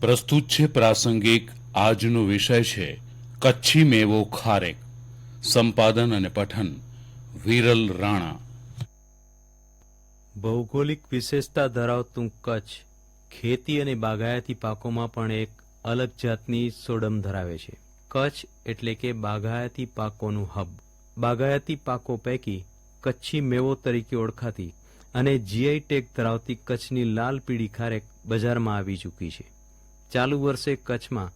પ્રસ્તુત છે પ્રાસંગિક આજનો વિષય છે કચ્છી મેવો ખારેક. સંપાદન અને પઠન, વિરલ રાણા. ભૌગોલિક વિશેષતા ધરાવતું કચ્છ ખેતી અને બાગાયતી પાકોમાં પણ એક અલગ જાતની સોડમ ધરાવે છે. કચ્છ એટલે કે બાગાયતી પાકોનું હબ. બાગાયતી પાકો પૈકી કચ્છી મેવો તરીકે ઓળખાતી અને જીઆઈ ટેગ ધરાવતી કચ્છની લાલ પીળી ખારેક બજારમાં આવી ચૂકી છે. ચાલુ વર્ષે કચ્છમાં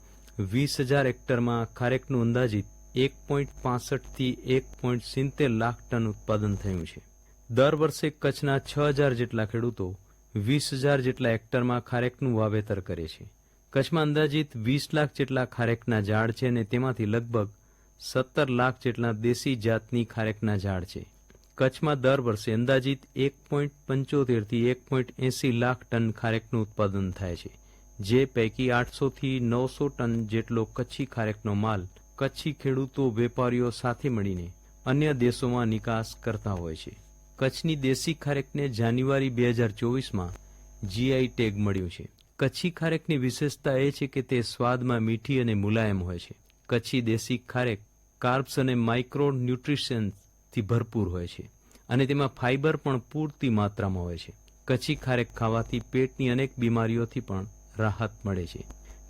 વીસ હજાર હેક્ટરમાં ખારેકનું અંદાજિત એક પોઈન્ટ પાસઠથી એક પોઈન્ટ સિત્તેર લાખ ટન ઉત્પાદન થયું છે. દર વર્ષે કચ્છના છ હજાર જેટલા ખેડૂતો વીસ હજાર જેટલા હેક્ટરમાં ખારેકનું વાવેતર કરે છે. કચ્છમાં અંદાજિત વીસ લાખ જેટલા ખારેકના ઝાડ છે અને તેમાંથી લગભગ સત્તર લાખ જેટલા દેશી જાતની ખારેકના ઝાડ છે. કચ્છમાં દર વર્ષે અંદાજિત એક પોઈન્ટ પંચોતેરથી એક પોઈન્ટ એંસી લાખ ટન ખારેકનું ઉત્પાદન થાય છે. જે પૈકી આઠસોથી નવસો ટન જેટલો કચ્છી ખારેકનો માલ કચ્છી ખેડૂતો વેપારીઓ સાથે મળીને અન્ય દેશોમાં નિકાસ કરતા હોય છે. કચ્છની દેશી ખારેકને જાન્યુઆરી બે હજાર ચોવીસમાં જીઆઈ ટેગ મળ્યું છે. કચ્છી ખારેકની વિશેષતા એ છે કે તે સ્વાદમાં મીઠી અને મુલાયમ હોય છે. કચ્છી દેશી ખારેક કાર્બ્સ અને માઇક્રો ન્યુટ્રિશન્સથી ભરપૂર હોય છે અને તેમાં ફાઇબર પણ પૂરતી માત્રામાં હોય છે. કચ્છી ખારેક ખાવાથી પેટની અનેક બીમારીઓથી પણ રાહત મળે છે.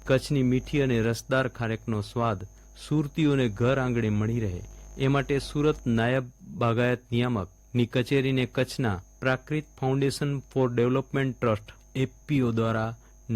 કચ્છની મીઠી અને રસદાર ખારેકનો સ્વાદ સુરતીઓને ઘર આંગણે મળી રહે. એ માટે સુરત નાયબ બાગાયત નિયામકની કચેરીને કચ્છના Prakrut foundation for development trust FPO દ્વારા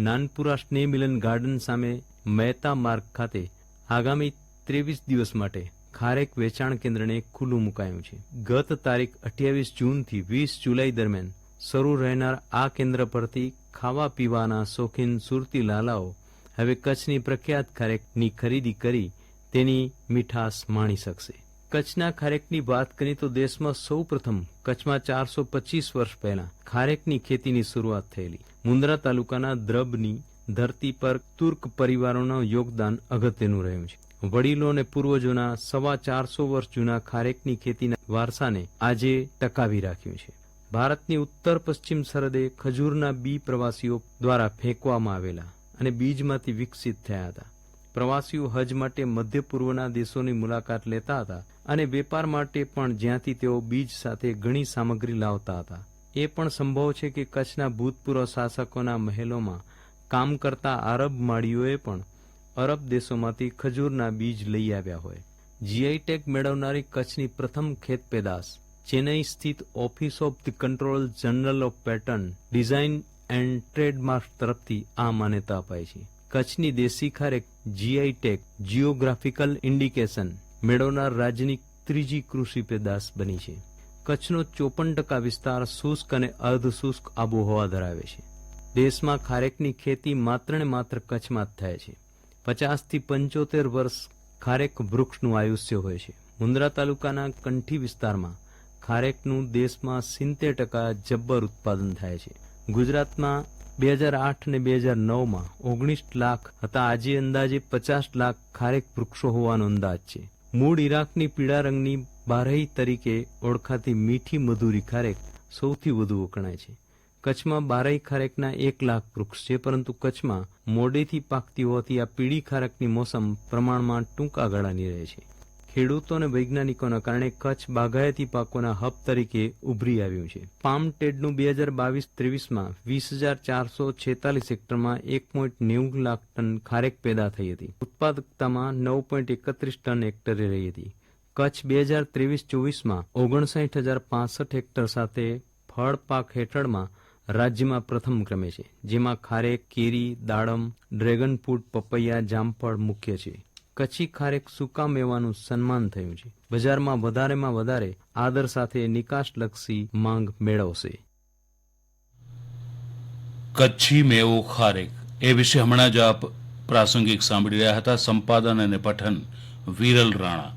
નાનપુરા સ્નેહ મિલન ગાર્ડન સામે મહેતા માર્ગ ખાતે આગામી ત્રેવીસ દિવસ માટે ખારેક વેચાણ કેન્દ્રને ખુલ્લું મુકાયું છે. ગત તારીખ અઠ્યાવીસ જૂનથી વીસ જુલાઈ દરમિયાન શરૂ રહેનાર આ કેન્દ્ર પરથી ખાવા પીવાના શોખીન સુરતી લાલાઓ હવે કચ્છની પ્રખ્યાત ખારેકની ખરીદી કરી તેની મીઠાશ માણી શકશે. કચ્છના ખારેકની વાત કરીએ તો દેશમાં સૌ પ્રથમ કચ્છમાં ચારસો પચીસ વર્ષ પહેલા ખારેકની ખેતીની શરૂઆત થયેલી. મુન્દ્રા તાલુકાના દ્રબની ધરતી પર તુર્ક પરિવારોનું યોગદાન અગત્યનું રહ્યું છે. વડીલો અને પૂર્વજોના સવા ચારસો વર્ષ જૂના ખારેકની ખેતીના વારસાને આજે ટકાવી રાખ્યું છે. ભારતની ઉત્તર પશ્ચિમ સરહદે ખજૂરના બી પ્રવાસીઓ દ્વારા ફેંકવામાં આવેલા અને બીજમાંથી વિકસિત થયા હતા. પ્રવાસીઓ હજ માટે મધ્ય પૂર્વના દેશોની મુલાકાત લેતા હતા અને વેપાર માટે પણ જ્યાંથી તેઓ બીજ સાથે ઘણી સામગ્રી લાવતા હતા. એ પણ સંભવ છે કે કચ્છના ભૂતપૂર્વ શાસકોના મહેલોમાં કામ કરતા આરબ માળીઓએ પણ અરબ દેશોમાંથી ખજૂરના બીજ લઈ આવ્યા હોય. જીઆઈ ટેગ મેળવનારી કચ્છની પ્રથમ ખેત પેદાશ ચેન્નઈ સ્થિત office of the control general of patent design and trademark તરફથી આ માન્યતા અપાય છે. કચ્છની દેશી ખારેક જીઆઈ ટેક જીઓગ્રાફિકલ ઇન્ડિકેશન મેળવનાર રાજ્યની ત્રીજી કૃષિ પેદાશ બની છે. કચ્છનો ચોપન ટકા વિસ્તાર શુષ્ક અને અર્ધ શુષ્ક આબોહવા ધરાવે છે. દેશમાં ખારેકની ખેતી માત્ર ને માત્ર કચ્છમાં જ થાય છે. પચાસથી પંચોતેર વર્ષ ખારેક વૃક્ષનું આયુષ્ય હોય છે. મુન્દ્રા તાલુકાના કંઠી વિસ્તારમાં ખારેકનું દેશમાં સિત્તેર ટકા જબ્બર ઉત્પાદન થાય છે. ગુજરાતમાં બે હજાર આઠ અને બે હજાર નવમાં ઓગણીસ લાખ હતા. આજે અંદાજે પચાસ લાખ ખારેક વૃક્ષો હોવાનો અંદાજ છે. મૂળ ઈરાકની પીળા રંગની બારહી તરીકે ઓળખાતી મીઠી મધુરી ખારેક સૌથી વધુ વખણાય છે. કચ્છમાં બારહી ખારેકના એક લાખ વૃક્ષ છે, પરંતુ કચ્છમાં મોડેથી પાકતી હોવાથી આ પીળી ખારેકની મોસમ પ્રમાણમાં ટૂંકા ગાળાની રહે છે. ખેડૂતો અને વૈજ્ઞાનિકોના કારણે કચ્છ બાગાયતી પાકોના હબ તરીકે ઉભરી આવ્યું છે. પામ ટેડનું બે હજાર બાવીસ ત્રેવીસમાં વીસ હજાર ચારસો છેતાલીસ હેક્ટરમાં એક પોઈન્ટ નેવું લાખ ટન ખારેક પેદા થઈ હતી. ઉત્પાદકતામાં નવ પોઈન્ટ એકત્રીસ ટન હેક્ટરે રહી હતી. કચ્છ બે હજાર ત્રેવીસ ચોવીસમાં ઓગણસાઠ હજાર પાસઠ હેક્ટર સાથે ફળ પાક હેઠળમાં રાજ્યમાં પ્રથમ ક્રમે છે, જેમાં ખારેક, કેરી, દાડમ, ડ્રેગન ફ્રૂટ, પપૈયા, જામફળ મુખ્ય છે. કચ્છી ખારેક સૂકા મેવાનું સન્માન થયું છે. બજારમાં વધારેમાં વધારે આદર સાથે નિકાસલક્ષી માંગ મેળવશે. કચ્છી મેવો ખારેક. એ વિશે હમણાં જ આપ પ્રાસંગિક સાંભળી રહ્યા હતા. સંપાદન અને પઠન વિરલ રાણા.